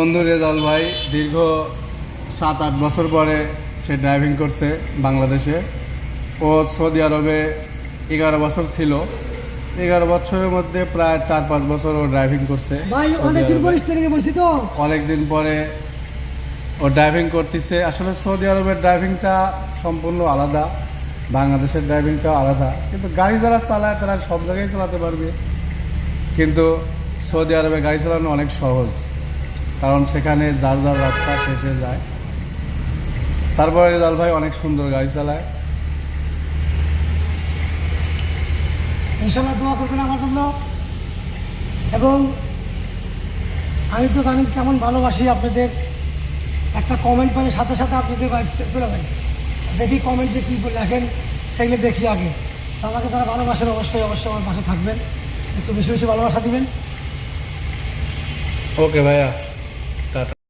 বন্ধু রেজাল ভাই দীর্ঘ সাত আট বছর পরে সে ড্রাইভিং করছে বাংলাদেশে। ও সৌদি আরবে এগারো বছর ছিল। এগারো বছরের মধ্যে প্রায় চার পাঁচ বছর ও ড্রাইভিং করছে অনেকদিন। পর ও ড্রাইভিং করতেছে। আসলে সৌদি আরবের ড্রাইভিংটা সম্পূর্ণ আলাদা বাংলাদেশের ড্রাইভিংটাও আলাদা। কিন্তু গাড়ি যারা চালায় তারা সব জায়গায় চালাতে পারবে। কিন্তু সৌদি আরবে গাড়ি চালানো অনেক সহজ। কারণ সেখানে যার যার রাস্তা শেষে যায়। তারপরে রেজাল ভাই অনেক সুন্দর গাড়ি চালায়। ইনশাল্লাহ দোয়া করবেন আমার জন্য। এবং আমি তো জানি কেমন ভালোবাসি আপনাদের। একটা কমেন্ট পাওয়ার সাথে সাথে আপনাদের চলে যায়। দেখি কমেন্টে কী করে লেখেন সেগুলো দেখি আগে। আমাকে যারা ভালোবাসেন অবশ্যই অবশ্যই আমার পাশে থাকবেন। একটু বেশি বেশি ভালোবাসা দিবেন। ওকে ভাইয়া।